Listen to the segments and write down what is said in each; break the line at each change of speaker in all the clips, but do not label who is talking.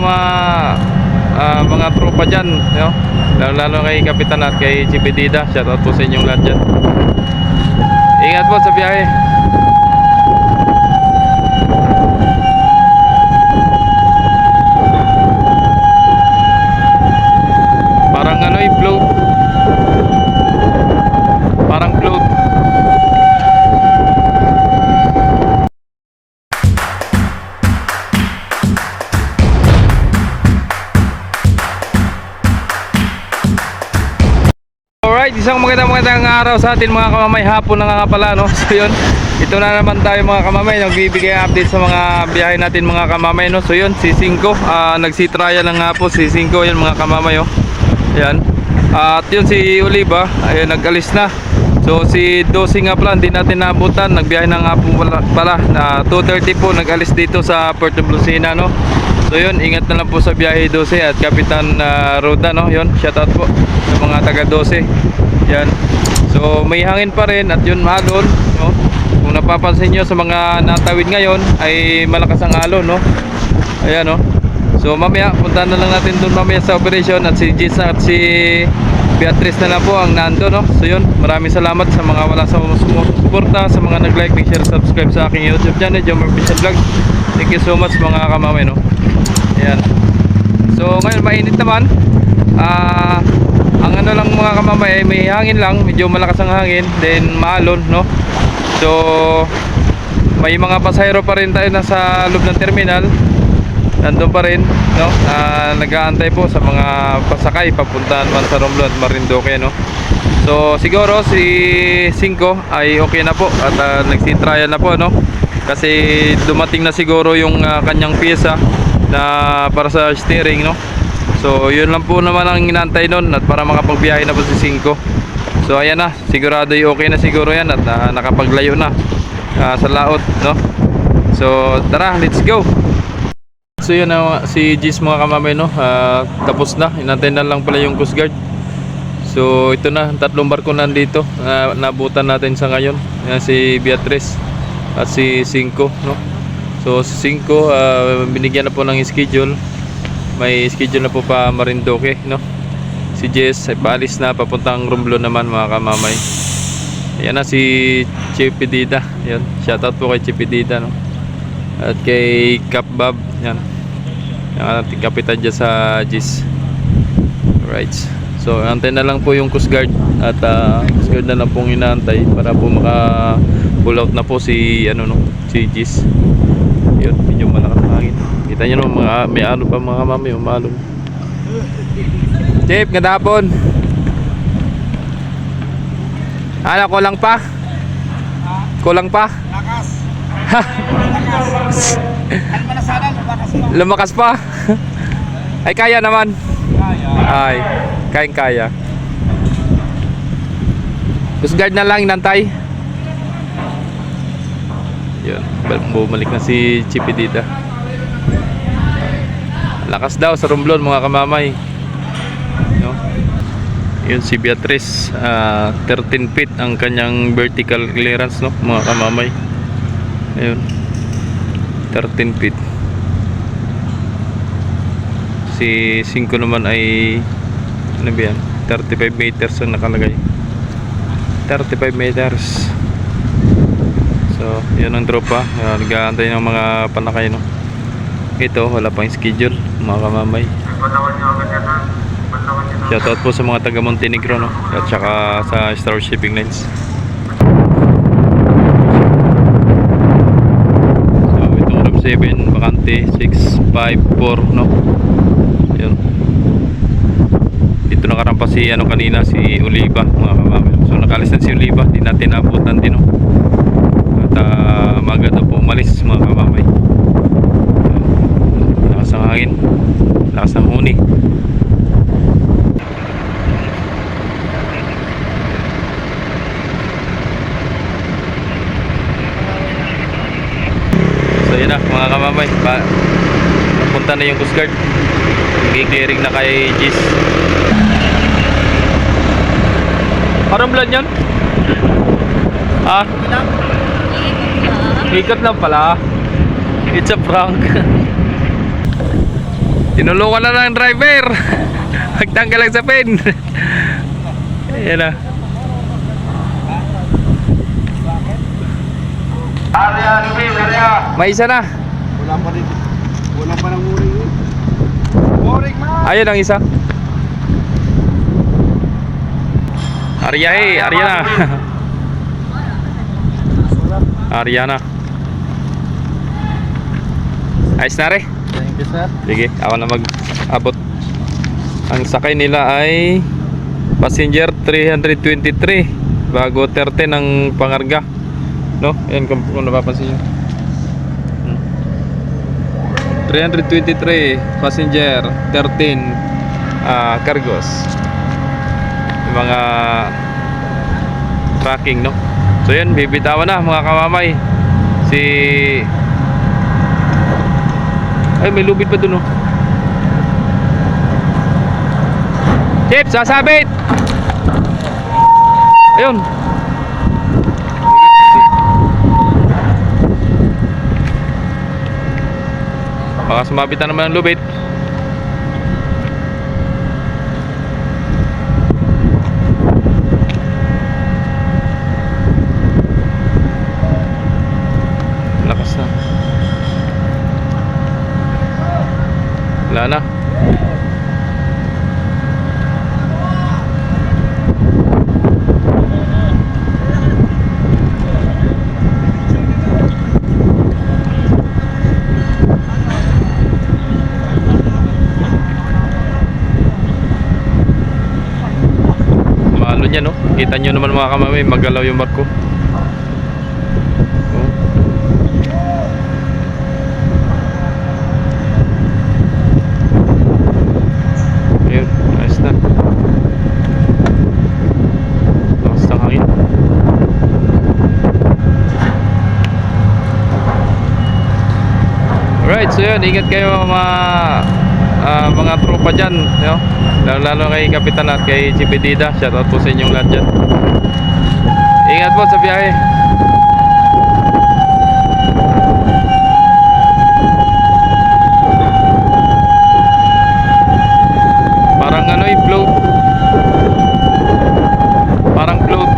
mga ah, mga tropa dyan, no? lalo, lalo kay Kapitan at kay Chipitida. Shoutout po sa inyong lahat dyan. Ingat po sa biyahe. Parang ano eh, Alright, isang magandang magandang araw sa atin mga kamamay hapon na nga pala no. So yun, ito na naman tayo mga kamamay nagbibigay update sa mga biyahe natin mga kamamay no. So yun, si Cinco, ah, nagsitrial lang nga po si Cinco yan mga kamamay oh. Yan. at yun si Oliva, ayun nag-alis na. So si Dosi nga pala, hindi natin naabutan, nagbiyahe na nga po pala, pala na 2.30 po nag-alis dito sa Puerto Lucena no. So yun, ingat na lang po sa biyahe 12 at Kapitan ah, Roda no. Yun, shoutout po sa mga taga 12. Yan. So may hangin pa rin at yun malon no. Kung napapansin nyo sa mga natawid ngayon ay malakas ang alon no. Ayan no. So mamaya punta na lang natin doon mamaya sa operation at si Jis at si Beatrice na lang po ang nando no. So yun, maraming salamat sa mga wala sa sumusuporta, sa mga nag-like, nag-share, subscribe sa aking YouTube channel, Jomar Official Vlog. Thank you so much mga kamamay no. Ayan. So ngayon mainit naman. Ah, ang ano lang mga kamamay, may hangin lang, medyo malakas ang hangin, then maalon, no. So may mga pasahero pa rin tayo nasa loob ng terminal. Nandun pa rin, no. Ah, nag-aantay po sa mga pasakay papunta naman sa Romblon at Marinduque, no. So siguro si Cinco ay okay na po at ah, nagsi-trial na po, no. Kasi dumating na siguro yung ah, kanyang pyesa na para sa steering, no. So yun lang po naman ang inantay nun at para makapagbiyahe na po si Cinco. So ayan na, sigurado yung okay na siguro yan at ah, nakapaglayo na ah, sa laot, no. So tara, let's go. So yun na si Gis mga kamamay no, ah, tapos na, inantay na lang pala yung Coast Guard. So ito na, tatlong barko nandito, na nabutan natin sa ngayon. Yan, si Beatrice at si Cinco no. So si Cinco ah, binigyan na po ng schedule. May schedule na po pa Marinduque no. Si Jess ay paalis na papuntang Romblon naman mga kamamay. Ayan na si Chipidida. Yan, shoutout po kay Chipidida no. At kay Cap Bob, yan. Yung ating kapitan dyan sa GIS. Right. So, antay na lang po yung Coast Guard at ah, Coast Guard na lang pong inaantay para po maka pull out na po si ano no, si GIS. Yun, medyo malakas ang hangin. Kita niyo no, mga may ano pa mga mami, umalon. Chip, ganda hapon. Ano, kulang pa? Kulang pa?
Lakas. Lakas. Lumakas
pa. Ay kaya naman.
Kaya.
Ay, kayang kaya. Coast Guard na lang inantay. Yun, bumalik na si Chipidita. Lakas daw sa Romblon mga kamamay. No? Yun si Beatrice, ah, 13 feet ang kanyang vertical clearance no, mga kamamay. Ayun. 13 feet. Si 5 naman ay ano ba yan? 35 meters ang nakalagay. 35 meters. So, yun ang tropa. Uh, Nag-aantay ng mga panakay, no? Ito, wala pang schedule, mga kamamay. Shoutout po sa mga taga Montenegro, no? At saka sa Star Shipping Lines. So, itong room 7, bakante 654, no? Dito nakarampas si ano kanina si Oliva mga kamamay. So nakalis na si Oliva, di natin naabutan din no. At uh, maga daw po umalis mga kamamay. So, lakas ng hangin, lakas ng huni. So yun na mga kamamay, pa punta na yung Coast Guard. Nag-clearing na kay Gis. Parang blood yan? Ah? Ikot lang pala. It's a prank. Tinulungan na lang ang driver. Magtanggal lang sa pin. Ayan na. May isa na.
Wala pa rin. Wala pa nang muring eh. Muring ma.
Ayun ang isa. Arya eh, Arya na. Arya na. Ayos na rin.
Thank you, sir.
Sige, ako na mag-abot. Ang sakay nila ay passenger 323 bago 30 ng pangarga. No? Ayan kung, kung napapansin nyo. Hmm. 323 passenger 13 ah, cargos. Mga tracking, no? So yan, bibitawan na mga kamamay. Si ay, may lubid pa dun oh. Chip, sasabit! Ayun. Baka sumabit na naman ang lubid. Lakas na. Wala na. Malo no. Kita nyo naman mga kamami, magalaw yung barko. Oh. Ayun, ayos na. Lakas ng hangin. Alright, so yun, ingat kayo mga ah, mga tropa dyan, no? lalo, lalo kay Kapitan at kay Chipidida, shoutout po sa inyong lahat dyan. Ingat po sa biyahe. Parang ano eh, float. Parang float.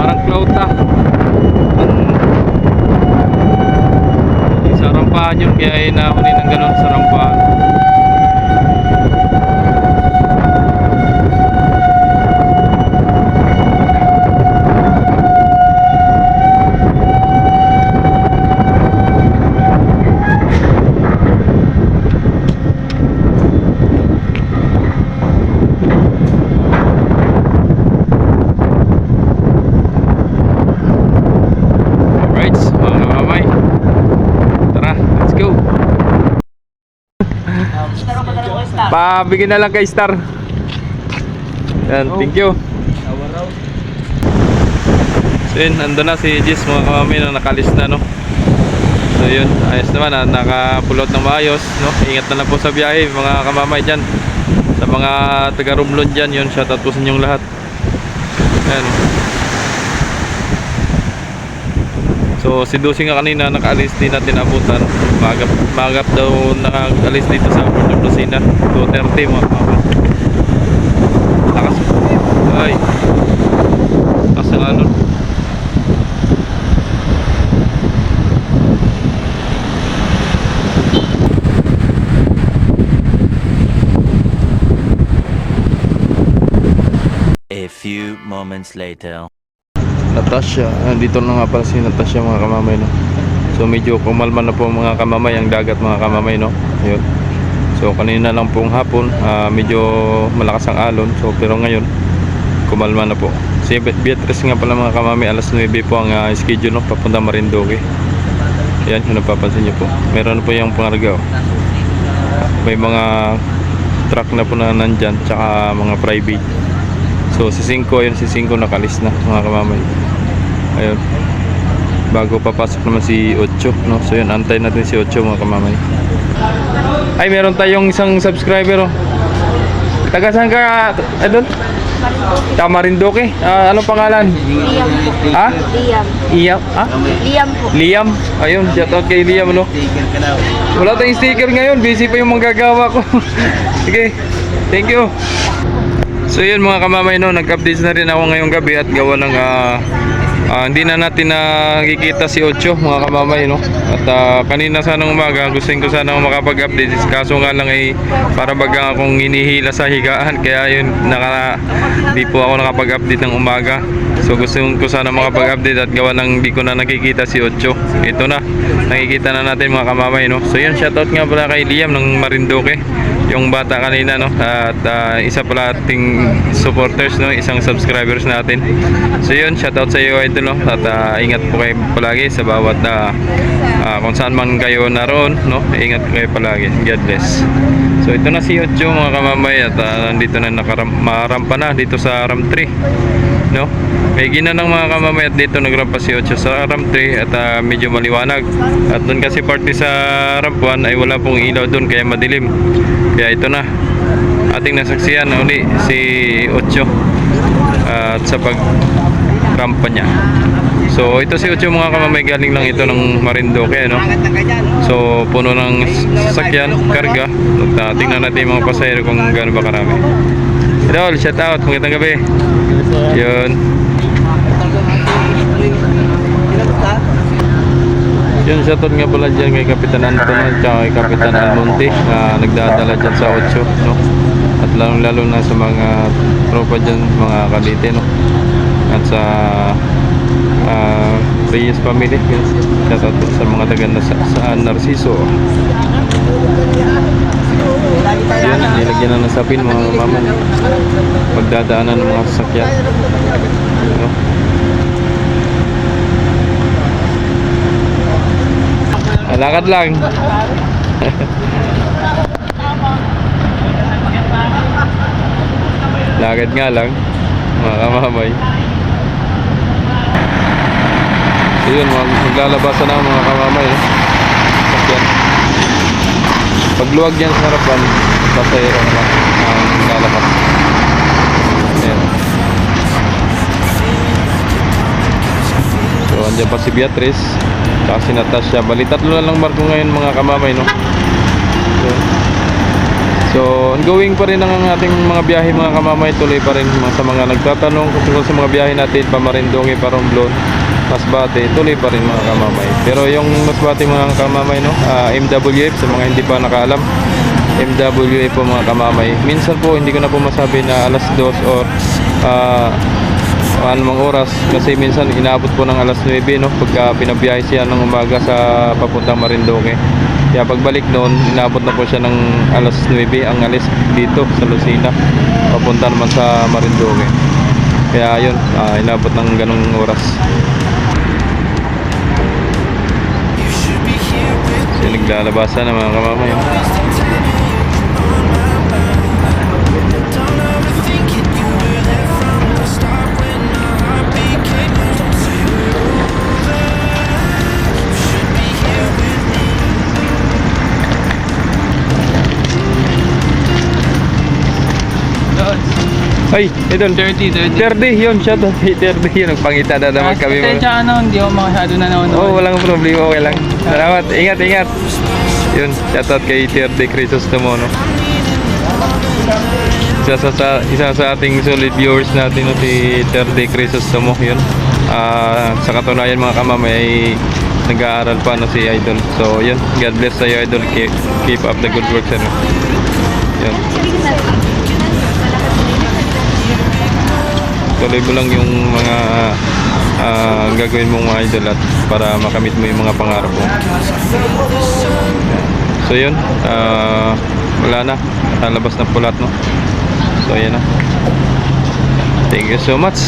Parang float ah. Ang sa kaya inahuli ng ganun sa rampahan. Alright, mga mamay. Tara, let's go. Pabigyan na lang kay Star. Yan, thank you. So yun, ando na si Jis mga kamami na nakalis na no. So yun, ayos naman ah, nakapulot ng maayos no. Ingat na lang po sa biyahe mga kamamay dyan. Sa mga taga Romblon dyan yun, shoutout po sa inyong lahat. Yan. So si Dusi nga kanina nakaalis din natin abutan. Magap, magap daw nakaalis dito sa Port of Lucena. 2.30 mga kapatid. Lakas. Ay. Alon.
A few moments later.
Natasha, nandito na nga pala si Natasha mga kamamay no. So medyo kumalma na po mga kamamay ang dagat mga kamamay no. Ayun. So kanina lang pong hapon, ah, medyo malakas ang alon. So pero ngayon kumalma na po. Si Be- Beatrice nga pala mga kamamay, alas 9 po ang ah, schedule no papunta Marinduque. Yan, kung napapansin niyo po. Meron po yung pangarga. oh. May mga truck na po na nandyan, tsaka mga private. So si 5 ayun si 5 nakalis na mga kamamay. Ayun. Bago papasok naman si 8, no. So yun, antay natin si 8 mga kamamay. Ay, meron tayong isang subscriber oh. Taga saan ka, Adol? Tamarindoke. Ah, anong pangalan?
Liam po.
Ha?
Liam.
Iyam? Ha?
Liam po.
Liam. Ayun, shout out kay Liam, no? Wala tayong sticker ngayon. Busy pa yung manggagawa ko. Sige. Thank you. So yun mga kamamay no, nag-update na rin ako ngayong gabi at gawa ng ah, ah, hindi na natin nakikita si Ocho mga kamamay no. At ah, kanina sana umaga gusto ko sana makapag-update kaso nga lang ay para baga akong hinihila sa higaan kaya yun naka di po ako nakapag-update ng umaga. So gusto ko sana makapag-update at gawa ng di ko na nakikita si Ocho. Ito na, nakikita na natin mga kamamay no. So yun, shoutout nga pala kay Liam ng Marinduque yung bata kanina no? At ah, isa pala ating supporters no? Isang subscribers natin. So yun shoutout sa iyo idol no? At ah, ingat po kayo palagi sa bawat ah, ah, kung saan man kayo naroon no? Ingat kayo palagi. God bless. So ito na si Ocho mga kamamay. At ah, nandito na nakaram marampa na dito sa RAM 3 no? May gina ng mga kamamay at dito nagrampa si Ocho sa RAM 3 at ah, medyo maliwanag. At doon kasi party sa RAM 1 ay wala pong ilaw doon kaya madilim. Kaya ito na. Ating nasaksiyan na uli si Ocho at sa pag rampa niya. So ito si Ocho mga kamamay galing lang ito ng Marinduque no? So puno ng sasakyan karga. Ah, tingnan natin mga pasahero kung gaano ba karami Idol, shout out, magandang gabi yun Yun, shoutout nga pala dyan kay Kapitan Anton at kay Kapitan Almonte na nagdadala dyan sa 8 no? At lalong lalo na sa mga tropa dyan, mga kalite no? At sa uh, Reyes family yun. Shoutout po sa mga taga na sa, sa Narciso Yun, nilagyan na ng sapin mga mama Pagdadaanan ng mga sasakyan no? Ah, Lakad lang. Lakad nga lang. Mga kamamay. So yun, mag maglalabasan na mga kamamay. Eh. Pagluwag yan sa harapan, pasahero naman ang lalabas. Ayan. So, andyan pa si Beatrice. Tsaka si Natasha. Bali, tatlo na lang barko ngayon mga kamamay, no? So, so, ongoing pa rin ang ating mga biyahe mga kamamay. Tuloy pa rin mga- sa mga nagtatanong kung sa mga biyahe natin, Pamarindongi, Paromblon, Masbate, tuloy pa rin mga kamamay. Pero yung Masbate mga kamamay, no? ah, MWF, sa mga hindi pa nakaalam, MWF po mga kamamay. Minsan po, hindi ko na po masabi na alas 2 or ah, anumang oras kasi minsan inaabot po ng alas 9 no pagka pinabiyahe siya ng umaga sa papuntang Marinduque kaya pagbalik noon inaabot na po siya ng alas 9 ang alis dito sa Lucena papunta naman sa Marinduque kaya yun ah, inaabot ng ganong oras naglalabasan na mga kamamay idol.
30, 30.
30 yun, shot out. 30 yun. Nagpangita na naman kami.
Kaya ano, hindi ako masyado na
Oo, oh, walang problema. Okay lang. Salamat. Ingat, ingat. Yun, shoutout kay Terde Crisostomo, no? Isa sa, sa, isa sa ating solid viewers natin, no, si Terde Crisostomo, yun. Ah, sa katunayan mga kamamay ay nag-aaral pa no, si Idol. So, yun. God bless sa'yo, Idol. Keep, keep up the good work, sir. no? Yun. Tuloy mo lang yung mga ah, gagawin mong mga idol at para makamit mo yung mga pangarap mo. So yun, ah, wala na. Nalabas na pulat no. So yan na. Thank you so much.